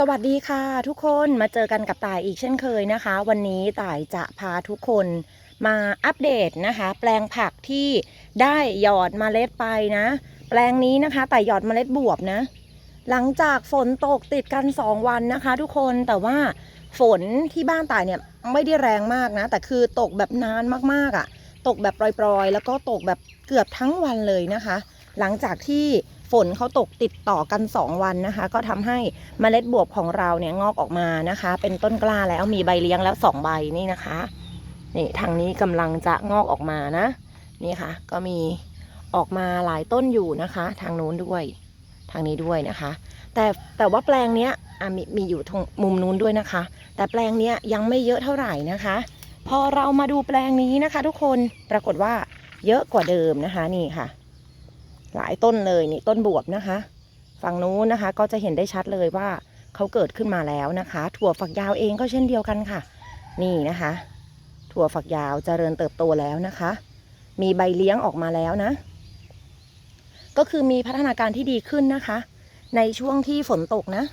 สวัสดีค่ะ ทุกคนมาเจอกันกับต่ายอีกเช่นเคยนะคะ วันนี้ต่ายจะพาทุกคนมาอัปเดตนะคะ แปลงผักที่ได้หยอดเมล็ดไปนะ แปลงนี้นะคะต่ายหยอดเมล็ดบวบนะ หลังจากฝนตกติดกัน 2 วันนะคะ ทุกคนแต่ว่าฝนที่บ้านต่ายเนี่ยไม่ได้แรงมากนะ แต่คือตกแบบนานมากๆอะ่ะ ตกแบบปล่อยๆ แล้วก็ตกแบบเกือบทั้งวันเลยนะคะ หลังจากที่ ฝนเขาตกติดต่อกัน 2 วันนะคะ ก็ทำให้เมล็ดบวบของเราเนี่ยงอกออกมานะคะ เป็นต้นกล้าแล้วมีใบเลี้ยงแล้ว 2 ใบนี่นะคะนี่ทางนี้กำลังจะงอกออกมานะ นี่ค่ะ ก็มีออกมาหลายต้นอยู่นะคะ ทางนู้นด้วย ทางนี้ด้วยนะคะ แต่แต่ว่าแปลงเนี้ยมีมีอยู่ตรงมุมนู้นด้วยนะคะ แต่แปลงเนี้ยยังไม่เยอะเท่าไหร่นะคะ พอเรามาดูแปลงนี้นะคะ ทุกคนปรากฏว่าเยอะกว่าเดิมนะคะนี่ค่ะ หลายต้นเลยนี่ต้นบวบนะคะ ฝั่งนู้นนะคะก็จะเห็นได้ชัดเลยว่าเขาเกิดขึ้นมาแล้วนะคะ ถั่วฝักยาวเองก็เช่นเดียวกันค่ะ นี่นะคะ ถั่วฝักยาวเจริญเติบโตแล้วนะคะ มีใบเลี้ยงออกมาแล้วนะ ก็คือมีพัฒนาการที่ดีขึ้นนะคะ ในช่วงที่ฝนตกนะ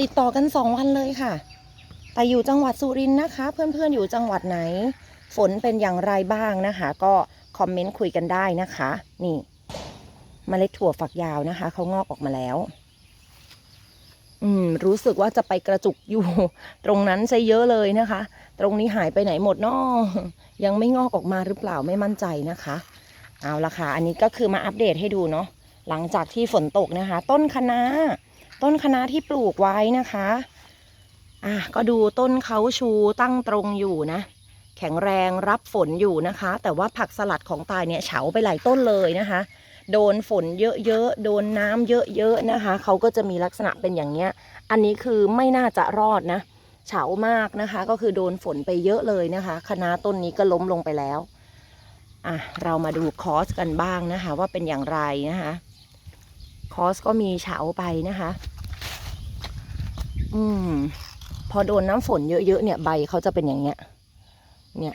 ติดต่อกันสองวันเลยค่ะแต่อยู่จังหวัดสุรินทร์นะคะ เพื่อนๆอยู่จังหวัดไหน ฝนเป็นอย่างไรบ้างนะคะ ก็คอมเมนต์คุยกันได้นะคะ นี่ เมล็ดถั่วฝักยาวนะคะเขางอกออกมาแล้ว อืม รู้สึกว่าจะไปกระจุกอยู่ ตรงนั้นใช่เยอะเลยนะคะ ตรงนี้หายไปไหนหมดเนาะยังไม่งอกออกมาหรือเปล่าไม่มั่นใจนะคะ เอาละค่ะ อันนี้ก็คือมาอัปเดตให้ดูเนาะหลังจากที่ฝนตกนะคะ ต้นคะน้าต้นคะน้าที่ปลูกไว้นะคะอะก็ดูต้นเขาชูตั้งตรงอยู่นะ แข็งแรงรับฝนอยู่นะคะ แต่ว่าผักสลัดของตายเนี่ยเฉาไปหลายต้นเลยนะคะ โดนฝนเยอะๆ โดนน้ำเยอะๆนะคะ เขาก็จะมีลักษณะเป็นอย่างเนี้ย อันนี้คือไม่น่าจะรอดนะ เฉามากนะคะ ก็คือโดนฝนไปเยอะเลยนะคะคณะต้นนี้ก็ล้มลงไปแล้ว อะ เรามาดูคอสกันบ้างนะคะ ว่าเป็นอย่างไรนะคะ คอสก็มีเฉาไปนะคะ อืม พอโดนน้ำฝนเยอะๆเนี่ยใบเขาจะเป็นอย่างเงี้ย เนี่ย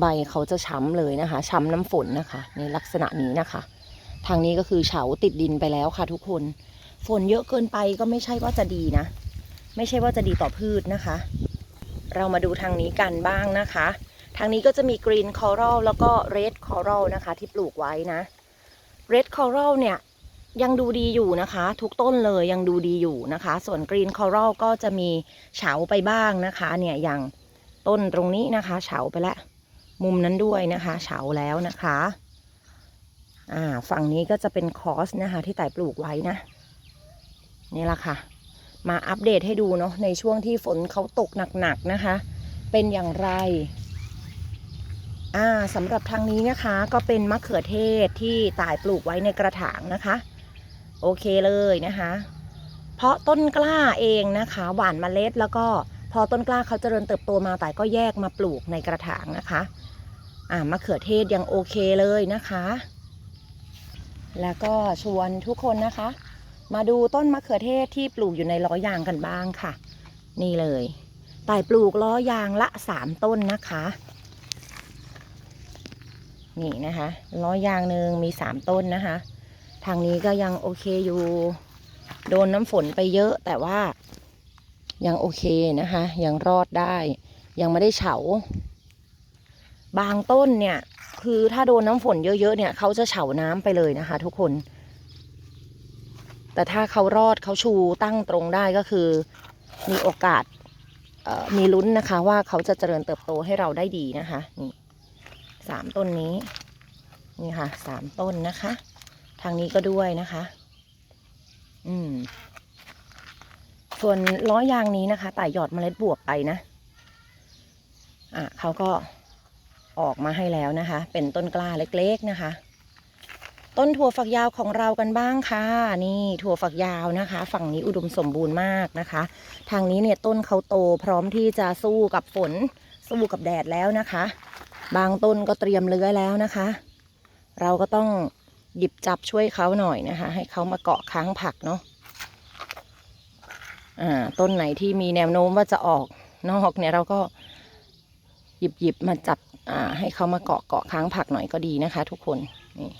ใบเขาจะช้ำเลยนะคะ ช้ำน้ำฝนนะคะ ในลักษณะนี้นะคะ ทางนี้ก็คือเฉาติดดินไปแล้วค่ะทุกคน ฝนเยอะเกินไปก็ไม่ใช่ว่าจะดีนะ ไม่ใช่ว่าจะดีต่อพืชนะคะ เรามาดูทางนี้กันบ้างนะคะ ทางนี้ก็จะมีกรีนคอรัลแล้วก็เรดคอรัลนะคะ ที่ปลูกไว้นะเรดคอรัลเนี่ยยังดูดีอยู่นะคะ ทุกต้นเลยยังดูดีอยู่นะคะ ส่วนกรีนคอรัลก็จะมีเฉาไปบ้างนะคะ เนี่ยอย่างต้นตรงนี้นะคะ เฉาไปแล้วมุมนั้นด้วยนะคะ เฉาแล้วนะคะ อ่าฝั่งนี้ก็จะเป็นคอสนะคะที่ไต่ปลูกไว้นะ นี่ละค่ะ มาอัปเดตให้ดูเนาะในช่วงที่ฝนเขาตกหนักๆนะคะ เป็นอย่างไรอ่าสำหรับทางนี้นะคะ ก็เป็นมะเขือเทศที่ต่ายปลูกไว้ในกระถางนะคะ โอเคเลยนะคะ เพราะต้นกล้าเองนะคะ หว่านเมล็ดแล้วก็พอต้นกล้าเขาเจริญเติบโตมาต่ก็แยกมาปลูกในกระถางนะคะ อ่ามะเขือเทศยังโอเคเลยนะคะ แล้วก็ชวนทุกคนนะคะ มาดูต้นมะเขือเทศที่ปลูกอยู่ในล้อยางกันบ้างค่ะ นี่เลยต่ายปลูกล้อยางละสามต้นนะคะ นี่นะคะล้อยางหนึ่งมีสามต้นนะคะ ทางนี้ก็ยังโอเคอยู่ โดนน้ำฝนไปเยอะแต่ว่ายังโอเคนะคะ ยังรอดได้ ยังไม่ได้เฉา บางต้นเนี่ย คือถ้าโดนน้ำฝนเยอะๆเนี่ยเขาจะเฉาน้ำไปเลยนะคะ ทุกคน แต่ถ้าเขารอดเขาชูตั้งตรงได้ก็คือ มีโอกาสมีลุ้นนะคะ ว่าเขาจะเจริญเติบโตให้เราได้ดีนะคะนี่สามต้นนี้ นี่ค่ะสามต้นนะคะ ทางนี้ก็ด้วยนะคะ อืม ส่วนล้อยางนี้นะคะต่หยอดเมล็ดบวบไปนะ อะเขาก็ ออกมาให้แล้วนะคะ เป็นต้นกล้าเล็กๆนะคะ ต้นถั่วฝักยาวของเรากันบ้างค่ะ นี่ถั่วฝักยาวนะคะ ฝั่งนี้อุดมสมบูรณ์มากนะคะ ทางนี้เนี่ยต้นเขาโตพร้อมที่จะสู้กับฝน สู้กับแดดแล้วนะคะ บางต้นก็เตรียมเลื้อยแล้วนะคะ เราก็ต้องหยิบจับช่วยเขาหน่อยนะคะ ให้เขามาเกาะค้างผักเนาะอ่าต้นไหนที่มีแนวโน้มว่าจะออกนอกเนี่ยเราก็หยิบหยิบมาจับ อ่า ให้เขามาเกาะเกาะค้างผักหน่อยก็ดีนะคะ ทุกคน นี่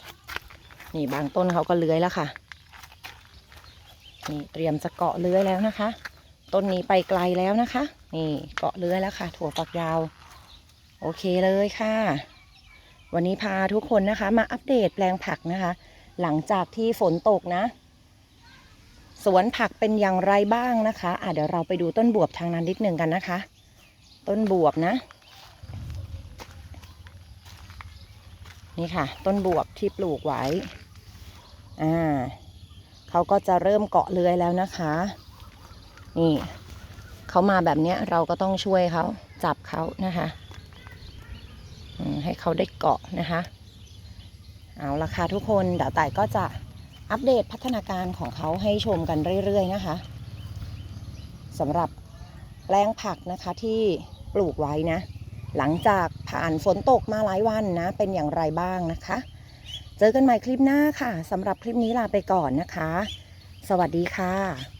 นี่บางต้นเขาก็เลื้อยแล้วค่ะ นี่เตรียมจะเกาะเลื้อยแล้วนะคะ ต้นนี้ไปไกลแล้วนะคะ นี่เกาะเลื้อยแล้วค่ะ ถั่วฝักยาว โอเคเลยค่ะ วันนี้พาทุกคนนะคะ มาอัปเดตแปลงผักนะคะ หลังจากที่ฝนตกนะสวนผักเป็นอย่างไรบ้างนะคะ อะเดี๋ยวเราไปดูต้นบวบทางนั้นนิดหนึ่งกันนะคะ ต้นบวบนะ นี่ค่ะ ต้นบวบที่ปลูกไว้อ่าเขาก็จะเริ่มเกาะเลื้อยแล้วนะคะ นี่เขามาแบบเนี้ยเราก็ต้องช่วยเขาจับเขานะคะให้เขาได้เกาะนะคะ เอาละค่ะทุกคนเดี๋ยวต่ายก็จะอัปเดตพัฒนาการของเขาให้ชมกันเรื่อยๆนะคะสำหรับแปลงผักนะคะที่ปลูกไว้นะ หลังจากผ่านฝนตกมาหลายวันนะ เป็นอย่างไรบ้างนะคะ เจอกันใหม่คลิปหน้าค่ะสำหรับคลิปนี้ลาไปก่อนนะคะ สวัสดีค่ะ